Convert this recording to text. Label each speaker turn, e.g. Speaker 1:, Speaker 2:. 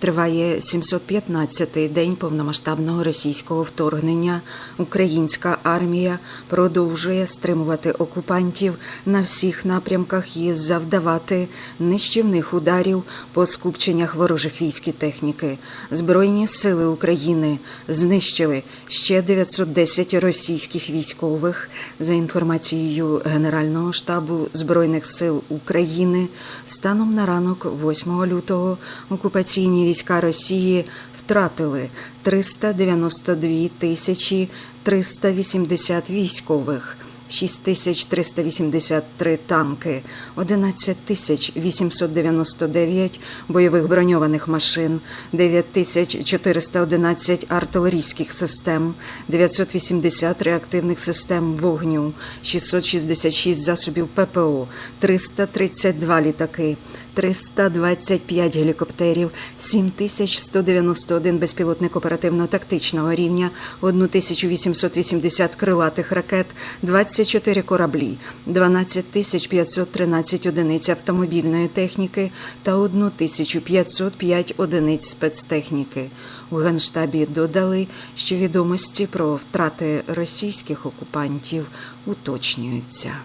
Speaker 1: Триває 715-й день повномасштабного російського вторгнення. Українська армія продовжує стримувати окупантів на всіх напрямках і завдавати нищівних ударів по скупченнях ворожих військ і техніки. Збройні сили України знищили ще 910 російських військових. За інформацією Генерального штабу збройних сил України, станом на ранок 8 лютого окупаційні війська Росії втратили 392 тисячі 380 військових. 6383 танки, 11899 бойових броньованих машин, 9411 артилерійських систем, 980 реактивних систем вогню, 666 засобів ППО, 332 літаки, 325 гелікоптерів, 7191 безпілотник оперативно-тактичного рівня, 1880 крилатих ракет, 24 кораблі, 12513 одиниць автомобільної техніки та 1505 одиниць спецтехніки. У Генштабі додали, що відомості про втрати російських окупантів уточнюються.